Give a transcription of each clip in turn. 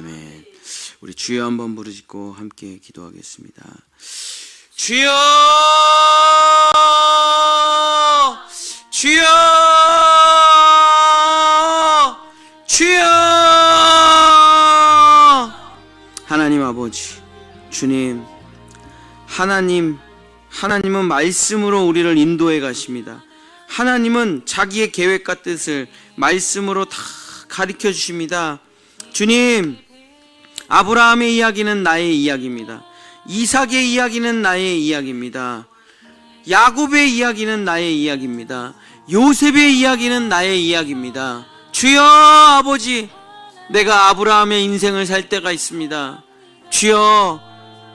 아멘. 우리 주여 한번 부르짖고 함께 기도하겠습니다. 주여! 주여! 주여! 하나님 아버지, 주님, 하나님, 하나님은 말씀으로 우리를 인도해 가십니다. 하나님은 자기의 계획과 뜻을 말씀으로 다 가르쳐 주십니다. 주님, 아브라함의 이야기는 나의 이야기입니다. 이삭의 이야기는 나의 이야기입니다. 야곱의 이야기는 나의 이야기입니다. 요셉의 이야기는 나의 이야기입니다. 주여 아버지, 내가 아브라함의 인생을 살 때가 있습니다. 주여,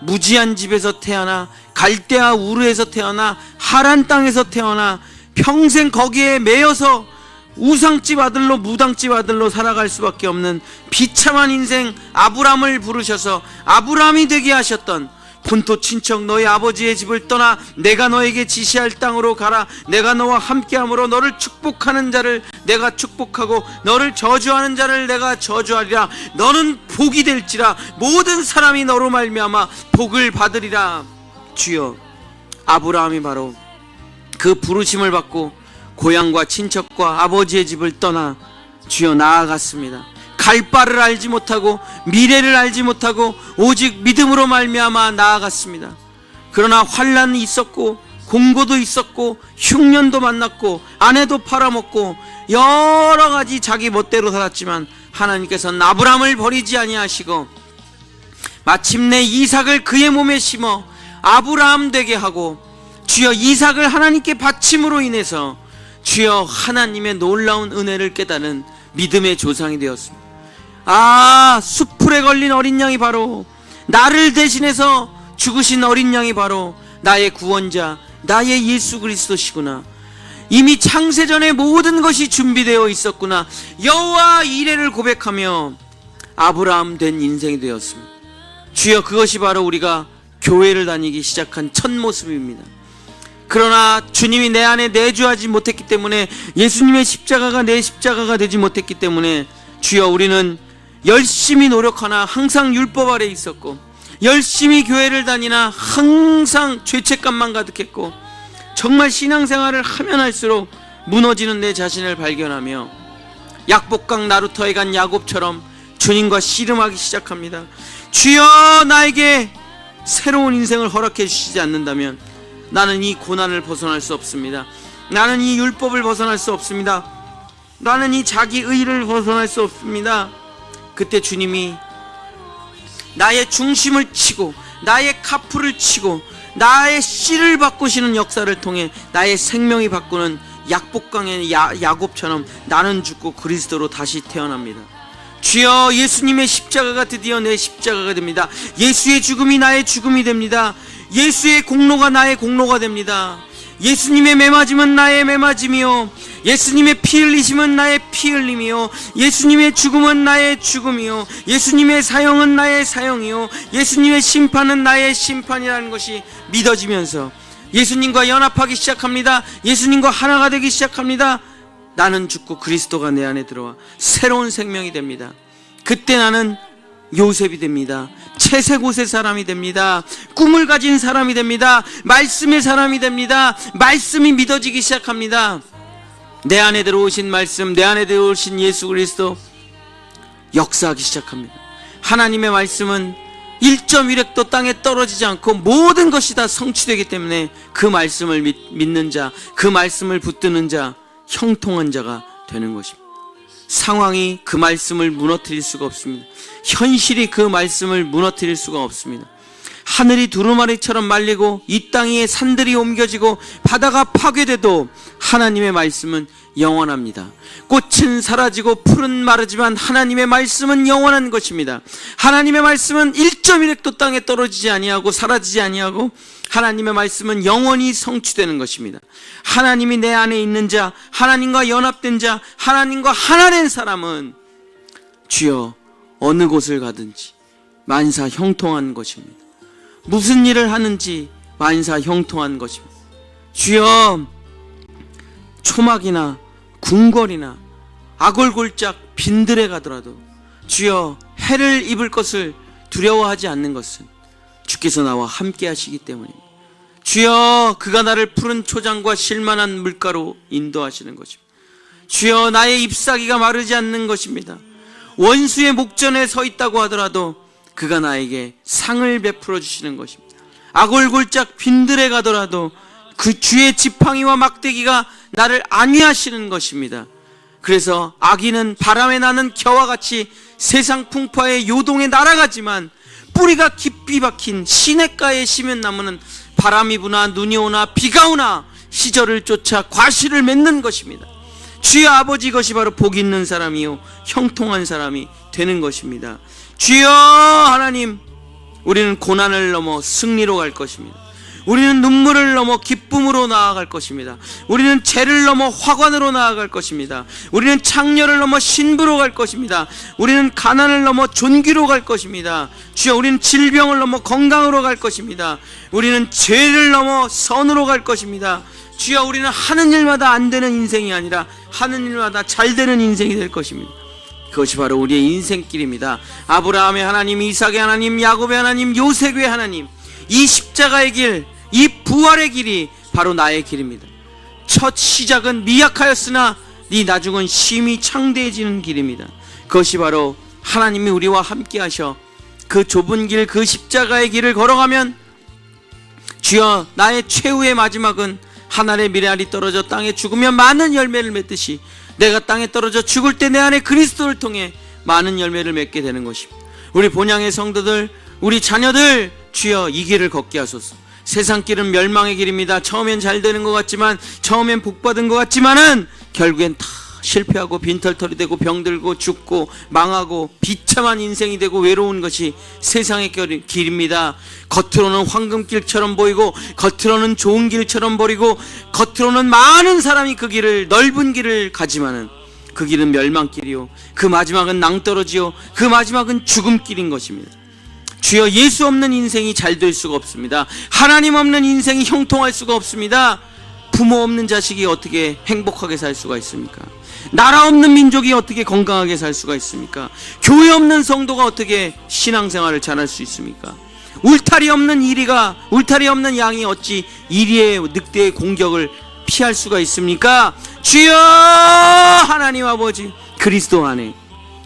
무지한 집에서 태어나 갈대아 우르에서 태어나 하란 땅에서 태어나 평생 거기에 매여서 우상집 아들로 무당집 아들로 살아갈 수밖에 없는 비참한 인생 아브람을 부르셔서 아브람이 되게 하셨던 본토 친척 너희 아버지의 집을 떠나 내가 너에게 지시할 땅으로 가라. 내가 너와 함께함으로 너를 축복하는 자를 내가 축복하고 너를 저주하는 자를 내가 저주하리라. 너는 복이 될지라. 모든 사람이 너로 말미암아 복을 받으리라. 주여 아브라함이 바로 그 부르심을 받고 고향과 친척과 아버지의 집을 떠나 주여 나아갔습니다. 갈 바를 알지 못하고 미래를 알지 못하고 오직 믿음으로 말미암아 나아갔습니다. 그러나 환란이 있었고 공고도 있었고 흉년도 만났고 아내도 팔아먹고 여러 가지 자기 멋대로 살았지만 하나님께서는 아브람을 버리지 아니하시고 마침내 이삭을 그의 몸에 심어 아브라함 되게 하고 주여 이삭을 하나님께 바침으로 인해서 주여 하나님의 놀라운 은혜를 깨닫는 믿음의 조상이 되었습니다. 아, 수풀에 걸린 어린 양이 바로 나를 대신해서 죽으신 어린 양이 바로 나의 구원자, 나의 예수 그리스도시구나. 이미 창세 전에 모든 것이 준비되어 있었구나. 여호와 이래를 고백하며 아브라함 된 인생이 되었습니다. 주여 그것이 바로 우리가 교회를 다니기 시작한 첫 모습입니다. 그러나 주님이 내 안에 내주하지 못했기 때문에 예수님의 십자가가 내 십자가가 되지 못했기 때문에 주여 우리는 열심히 노력하나 항상 율법 아래 있었고 열심히 교회를 다니나 항상 죄책감만 가득했고 정말 신앙생활을 하면 할수록 무너지는 내 자신을 발견하며 약복강 나루터에 간 야곱처럼 주님과 씨름하기 시작합니다. 주여 나에게 새로운 인생을 허락해 주시지 않는다면 나는 이 고난을 벗어날 수 없습니다. 나는 이 율법을 벗어날 수 없습니다. 나는 이 자기 의를 벗어날 수 없습니다. 그때 주님이 나의 중심을 치고 나의 카프를 치고 나의 씨를 바꾸시는 역사를 통해 나의 생명이 바꾸는 약복강의 야, 야곱처럼 나는 죽고 그리스도로 다시 태어납니다. 주여 예수님의 십자가가 드디어 내 십자가가 됩니다. 예수의 죽음이 나의 죽음이 됩니다. 예수의 공로가 나의 공로가 됩니다. 예수님의 매맞음은 나의 매맞음이요. 예수님의 피 흘리심은 나의 피 흘림이요. 예수님의 죽음은 나의 죽음이요. 예수님의 사형은 나의 사형이요. 예수님의 심판은 나의 심판이라는 것이 믿어지면서 예수님과 연합하기 시작합니다. 예수님과 하나가 되기 시작합니다. 나는 죽고 그리스도가 내 안에 들어와 새로운 생명이 됩니다. 그때 나는 요셉이 됩니다. 채색옷의 사람이 됩니다. 꿈을 가진 사람이 됩니다. 말씀의 사람이 됩니다. 말씀이 믿어지기 시작합니다. 내 안에 들어오신 말씀, 내 안에 들어오신 예수 그리스도 역사하기 시작합니다. 하나님의 말씀은 1.1획도 땅에 떨어지지 않고 모든 것이 다 성취되기 때문에 그 말씀을 믿, 믿는 자, 그 말씀을 붙드는 자, 형통한 자가 되는 것입니다. 상황이 그 말씀을 무너뜨릴 수가 없습니다. 현실이 그 말씀을 무너뜨릴 수가 없습니다. 하늘이 두루마리처럼 말리고 이 땅에 산들이 옮겨지고 바다가 파괴돼도 하나님의 말씀은 영원합니다. 꽃은 사라지고 풀은 마르지만 하나님의 말씀은 영원한 것입니다. 하나님의 말씀은 1.1획도 땅에 떨어지지 아니하고 사라지지 아니하고 하나님의 말씀은 영원히 성취되는 것입니다. 하나님이 내 안에 있는 자, 하나님과 연합된 자, 하나님과 하나 된 사람은 주여 어느 곳을 가든지 만사 형통한 것입니다. 무슨 일을 하는지 만사 형통한 것입니다. 주여 초막이나 궁궐이나 아골골짝 빈들에 가더라도 주여 해를 입을 것을 두려워하지 않는 것은 주께서 나와 함께 하시기 때문입니다. 주여 그가 나를 푸른 초장과 실만한 물가로 인도하시는 것입니다. 주여 나의 잎사귀가 마르지 않는 것입니다. 원수의 목전에 서 있다고 하더라도 그가 나에게 상을 베풀어 주시는 것입니다. 아골골짝 빈들에 가더라도 그 주의 지팡이와 막대기가 나를 안위하시는 것입니다. 그래서 악인은 바람에 나는 겨와 같이 세상 풍파의 요동에 날아가지만 뿌리가 깊이 박힌 시냇가에 심은 나무는 바람이 부나 눈이 오나 비가 오나 시절을 쫓아 과실을 맺는 것입니다. 주여 아버지 것이 바로 복 있는 사람이요 형통한 사람이 되는 것입니다. 주여 하나님 우리는 고난을 넘어 승리로 갈 것입니다. 우리는 눈물을 넘어 기쁨으로 나아갈 것입니다. 우리는 죄를 넘어 화관으로 나아갈 것입니다. 우리는 창녀를 넘어 신부로 갈 것입니다. 우리는 가난을 넘어 존귀로 갈 것입니다. 주여 우리는 질병을 넘어 건강으로 갈 것입니다. 우리는 죄를 넘어 선으로 갈 것입니다. 주여 우리는 하는 일마다 안 되는 인생이 아니라 하는 일마다 잘 되는 인생이 될 것입니다. 그것이 바로 우리의 인생길입니다. 아브라함의 하나님, 이삭의 하나님, 야곱의 하나님, 요셉의 하나님. 이 십자가의 길, 이 부활의 길이 바로 나의 길입니다. 첫 시작은 미약하였으나 네 나중은 심히 창대해지는 길입니다. 그것이 바로 하나님이 우리와 함께 하셔 그 좁은 길, 그 십자가의 길을 걸어가면 주여 나의 최후의 마지막은 하늘의 미래알이 떨어져 땅에 죽으면 많은 열매를 맺듯이 내가 땅에 떨어져 죽을 때 내 안에 그리스도를 통해 많은 열매를 맺게 되는 것입니다. 우리 본향의 성도들, 우리 자녀들 주여 이 길을 걷게 하소서. 세상 길은 멸망의 길입니다. 처음엔 잘 되는 것 같지만 처음엔 복 받은 것 같지만은 결국엔 다 실패하고 빈털털이 되고 병들고 죽고 망하고 비참한 인생이 되고 외로운 것이 세상의 길- 길입니다. 겉으로는 황금길처럼 보이고 겉으로는 좋은 길처럼 보이고 겉으로는 많은 사람이 그 길을 넓은 길을 가지만은 그 길은 멸망길이요 그 마지막은 낭떠러지요 그 마지막은 죽음길인 것입니다. 주여 예수 없는 인생이 잘 될 수가 없습니다. 하나님 없는 인생이 형통할 수가 없습니다. 부모 없는 자식이 어떻게 행복하게 살 수가 있습니까? 나라 없는 민족이 어떻게 건강하게 살 수가 있습니까? 교회 없는 성도가 어떻게 신앙생활을 잘할 수 있습니까? 울타리 없는 이리가 울타리 없는 양이 어찌 이리의 늑대의 공격을 피할 수가 있습니까? 주여 하나님 아버지 그리스도 안에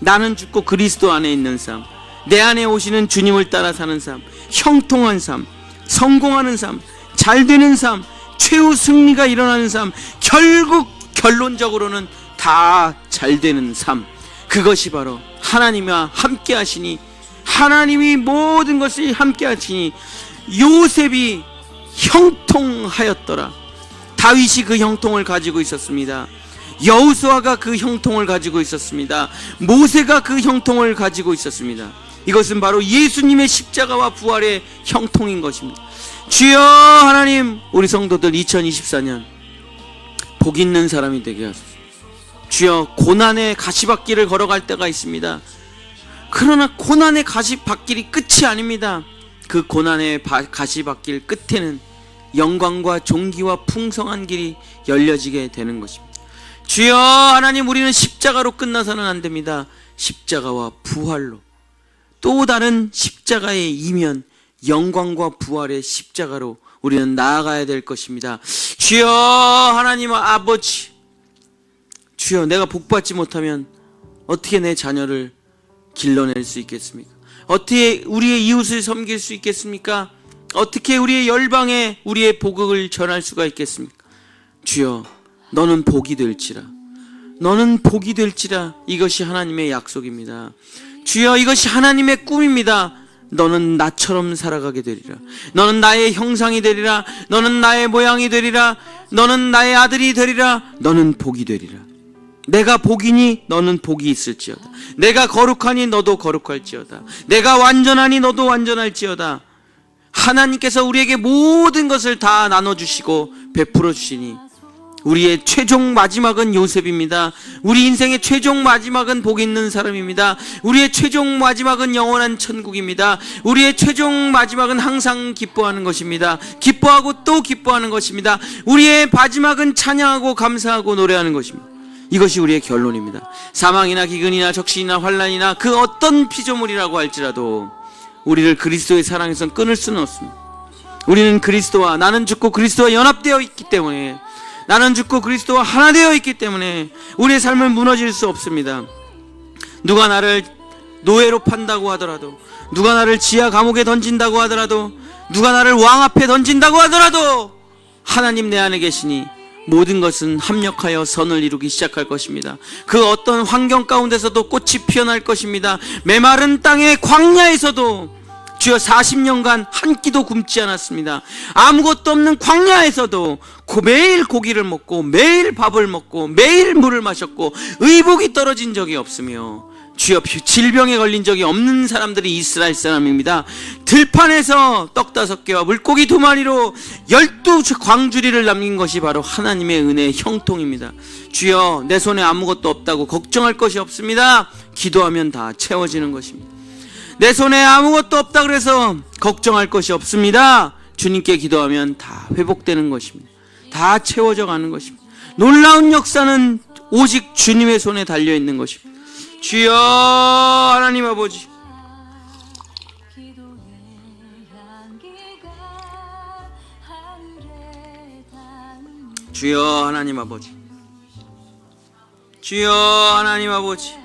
나는 죽고 그리스도 안에 있는 삶, 내 안에 오시는 주님을 따라 사는 삶, 형통한 삶, 성공하는 삶, 잘 되는 삶, 최후 승리가 일어나는 삶, 결국 결론적으로는 다 잘 되는 삶. 그것이 바로 하나님과 함께 하시니 하나님이 모든 것을 함께 하시니 요셉이 형통하였더라. 다윗이 그 형통을 가지고 있었습니다. 여우수아가 그 형통을 가지고 있었습니다. 모세가 그 형통을 가지고 있었습니다. 이것은 바로 예수님의 십자가와 부활의 형통인 것입니다. 주여 하나님, 우리 성도들 2024년 복 있는 사람이 되게 하소서. 주여 고난의 가시밭길을 걸어갈 때가 있습니다. 그러나 고난의 가시밭길이 끝이 아닙니다. 그 고난의 바- 가시밭길 끝에는 영광과 존귀와 풍성한 길이 열려지게 되는 것입니다. 주여 하나님 우리는 십자가로 끝나서는 안 됩니다. 십자가와 부활로 또 다른 십자가의 이면 영광과 부활의 십자가로 우리는 나아가야 될 것입니다. 주여 하나님 아버지 주여 내가 복받지 못하면 어떻게 내 자녀를 길러낼 수 있겠습니까? 어떻게 우리의 이웃을 섬길 수 있겠습니까? 어떻게 우리의 열방에 우리의 복을 전할 수가 있겠습니까? 주여 너는 복이 될지라 너는 복이 될지라 이것이 하나님의 약속입니다. 주여 이것이 하나님의 꿈입니다. 너는 나처럼 살아가게 되리라. 너는 나의 형상이 되리라. 너는 나의 모양이 되리라. 너는 나의 아들이 되리라. 너는 복이 되리라. 내가 복이니 너는 복이 있을지어다. 내가 거룩하니 너도 거룩할지어다. 내가 완전하니 너도 완전할지어다. 하나님께서 우리에게 모든 것을 다 나눠주시고 베풀어 주시니 우리의 최종 마지막은 요셉입니다. 우리 인생의 최종 마지막은 복 있는 사람입니다. 우리의 최종 마지막은 영원한 천국입니다. 우리의 최종 마지막은 항상 기뻐하는 것입니다. 기뻐하고 또 기뻐하는 것입니다. 우리의 마지막은 찬양하고 감사하고 노래하는 것입니다. 이것이 우리의 결론입니다. 사망이나 기근이나 적신이나 환란이나 그 어떤 피조물이라고 할지라도 우리를 그리스도의 사랑에선 끊을 수는 없습니다. 우리는 그리스도와 나는 죽고 그리스도와 연합되어 있기 때문에 나는 죽고 그리스도와 하나 되어 있기 때문에 우리의 삶은 무너질 수 없습니다. 누가 나를 노예로 판다고 하더라도 누가 나를 지하 감옥에 던진다고 하더라도 누가 나를 왕 앞에 던진다고 하더라도 하나님 내 안에 계시니 모든 것은 합력하여 선을 이루기 시작할 것입니다. 그 어떤 환경 가운데서도 꽃이 피어날 것입니다. 메마른 땅의 광야에서도 주여 40년간 한 끼도 굶지 않았습니다. 아무것도 없는 광야에서도 고- 매일 고기를 먹고 매일 밥을 먹고 매일 물을 마셨고 의복이 떨어진 적이 없으며 주여 질병에 걸린 적이 없는 사람들이 이스라엘 사람입니다. 들판에서 떡 다섯 개와 물고기 두 마리로 열두 광주리를 남긴 것이 바로 하나님의 은혜의 형통입니다. 주여 내 손에 아무것도 없다고 걱정할 것이 없습니다. 기도하면 다 채워지는 것입니다. 내 손에 아무것도 없다 그래서 걱정할 것이 없습니다. 주님께 기도하면 다 회복되는 것입니다. 다 채워져 가는 것입니다. 놀라운 역사는 오직 주님의 손에 달려 있는 것입니다. 주여 하나님 아버지. 주여 하나님 아버지. 주여 하나님 아버지.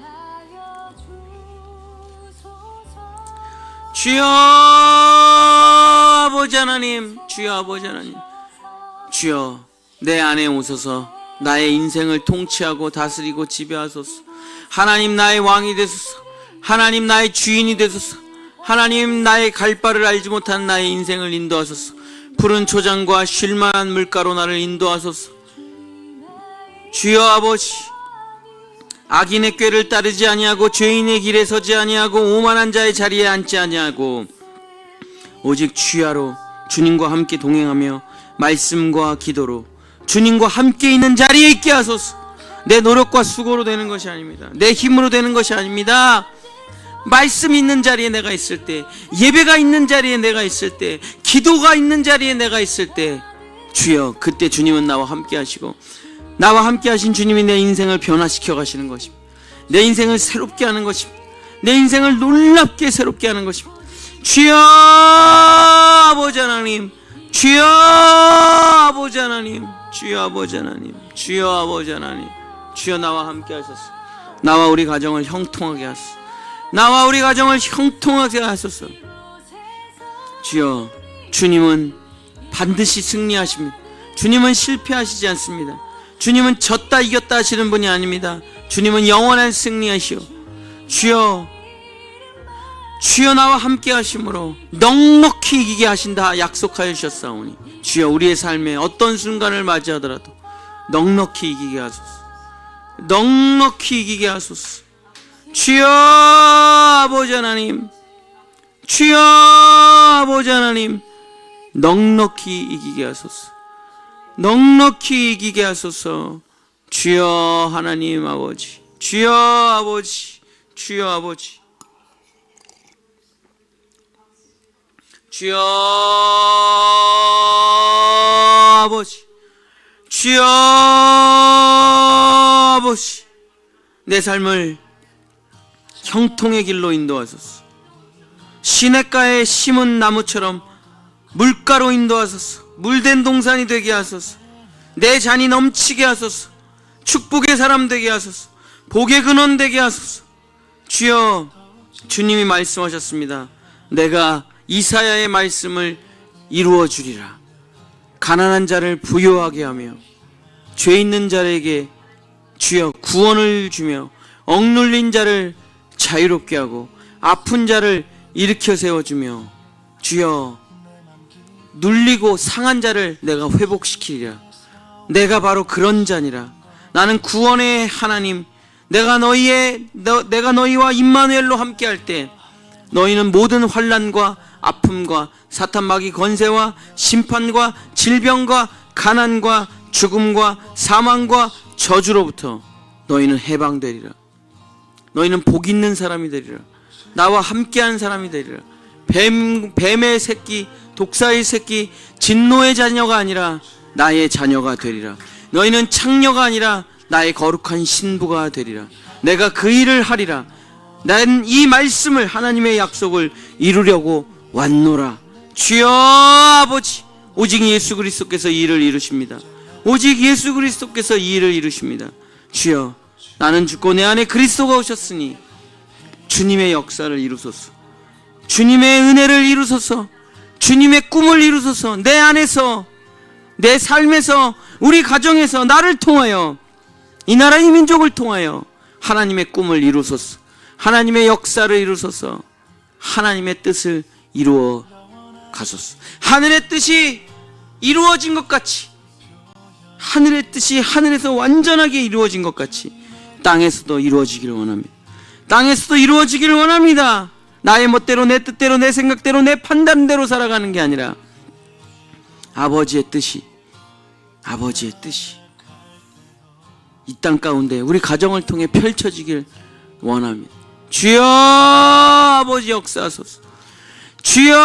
주여 아버지 하나님. 주여 아버지 하나님. 주여 내 안에 오소서 나의 인생을 통치하고 다스리고 지배하소서. 하나님 나의 왕이 되소서. 하나님 나의 주인이 되소서. 하나님 나의 갈 바를 알지 못한 나의 인생을 인도하소서. 푸른 초장과 쉴만한 물가로 나를 인도하소서. 주여 아버지 악인의 꾀를 따르지 아니하고 죄인의 길에 서지 아니하고 오만한 자의 자리에 앉지 아니하고 오직 주야로 주님과 함께 동행하며 말씀과 기도로 주님과 함께 있는 자리에 있게 하소서. 내 노력과 수고로 되는 것이 아닙니다. 내 힘으로 되는 것이 아닙니다. 말씀 있는 자리에 내가 있을 때, 예배가 있는 자리에 내가 있을 때, 기도가 있는 자리에 내가 있을 때, 주여, 그때 주님은 나와 함께 하시고, 나와 함께 하신 주님이 내 인생을 변화시켜 가시는 것입니다. 내 인생을 새롭게 하는 것입니다. 내 인생을 놀랍게 새롭게 하는 것입니다. 주여 아버지 하나님, 주여 아버지 하나님, 주여 아버지 하나님, 주여 아버지 하나님, 주여 나와 함께 하소서. 나와 우리 가정을 형통하게 하소서. 나와 우리 가정을 형통하게 하소서. 주여, 주님은 반드시 승리하십니다. 주님은 실패하시지 않습니다. 주님은 졌다 이겼다 하시는 분이 아닙니다. 주님은 영원한 승리하시오. 주여, 주여 나와 함께 하심으로 넉넉히 이기게 하신다 약속하여 주셨사오니 주여 우리의 삶에 어떤 순간을 맞이하더라도 넉넉히 이기게 하소서. 넉넉히 이기게 하소서. 주여 아버지 하나님 주여 아버지 하나님 넉넉히 이기게 하소서. 넉넉히 이기게 하소서. 주여 하나님 아버지 주여 아버지 주여 아버지 주여 아버지 주여 아버지 내 삶을 형통의 길로 인도하소서. 시냇가에 심은 나무처럼 물가로 인도하소서. 물된 동산이 되게 하소서. 내 잔이 넘치게 하소서. 축복의 사람 되게 하소서. 복의 근원 되게 하소서. 주여 주님이 말씀하셨습니다. 내가 이사야의 말씀을 이루어 주리라. 가난한 자를 부유하게 하며 죄 있는 자에게 주여 구원을 주며 억눌린 자를 자유롭게 하고 아픈 자를 일으켜 세워주며 주여 눌리고 상한 자를 내가 회복시키리라. 내가 바로 그런 자니라. 나는 구원의 하나님 내가 너희의 너, 내가 너희와 임마누엘로 함께 할 때 너희는 모든 환란과 아픔과 사탄 마귀 권세와 심판과 질병과 가난과 죽음과 사망과 저주로부터 너희는 해방되리라 너희는 복 있는 사람이 되리라. 나와 함께한 사람이 되리라. 뱀, 뱀의 새끼, 독사의 새끼, 진노의 자녀가 아니라 나의 자녀가 되리라. 너희는 창녀가 아니라 나의 거룩한 신부가 되리라. 내가 그 일을 하리라. 난 이 말씀을 하나님의 약속을 이루려고 왔노라. 주여 아버지, 오직 예수 그리스도께서 이 일을 이루십니다. 오직 예수 그리스도께서 이 일을 이루십니다. 주여, 나는 죽고 내 안에 그리스도가 오셨으니 주님의 역사를 이루소서. 주님의 은혜를 이루소서. 주님의 꿈을 이루소서. 내 안에서 내 삶에서 우리 가정에서 나를 통하여 이 나라 이 민족을 통하여 하나님의 꿈을 이루소서. 하나님의 역사를 이루소서. 하나님의 뜻을 이루어 가소서. 하늘의 뜻이 이루어진 것 같이 하늘의 뜻이 하늘에서 완전하게 이루어진 것 같이 땅에서도 이루어지기를 원합니다. 땅에서도 이루어지기를 원합니다. 나의 멋대로 내 뜻대로 내 생각대로 내 판단대로 살아가는 게 아니라 아버지의 뜻이 아버지의 뜻이 이 땅 가운데 우리 가정을 통해 펼쳐지길 원합니다. 주여 아버지 역사하소서. 주여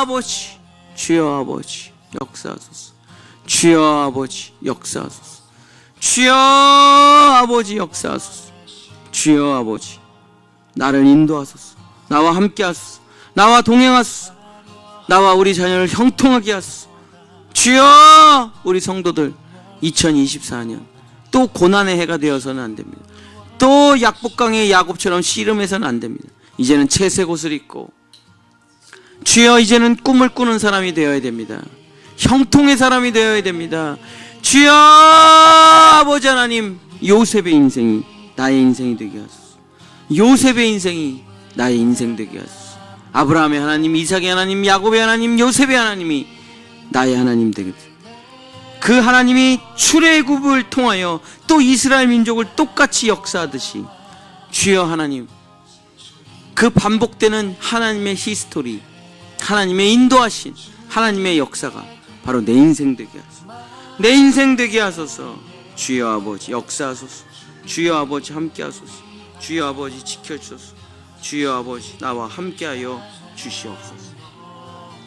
아버지, 주여 아버지 역사하소서. 주여 아버지 역사하소서. 주여 아버지 역사하소서. 주여 아버지 나를 인도하소서. 나와 함께 하소서. 나와 동행하소서. 나와 우리 자녀를 형통하게 하소서. 주여 우리 성도들 2024년 또 고난의 해가 되어서는 안 됩니다. 또 약복강의 야곱처럼 씨름해서는 안 됩니다. 이제는 채색 옷을 입고 주여 이제는 꿈을 꾸는 사람이 되어야 됩니다. 형통의 사람이 되어야 됩니다. 주여 아버지 하나님 요셉의 인생이 나의 인생이 되게 하소서. 요셉의 인생이 나의 인생 되게 하소서. 아브라함의 하나님, 이삭의 하나님, 야곱의 하나님, 요셉의 하나님이 나의 하나님 되게 하소서. 그 하나님이 출애굽을 통하여 또 이스라엘 민족을 똑같이 역사하듯이 주여 하나님 그 반복되는 하나님의 히스토리 하나님의 인도하신 하나님의 역사가 바로 내 인생 되게 하소서. 내 인생 되게 하소서. 주여 아버지 역사하소서. 주여 아버지 함께 하소서. 주여 아버지 지켜주소서. 주여 아버지 나와 함께하여 주시옵소서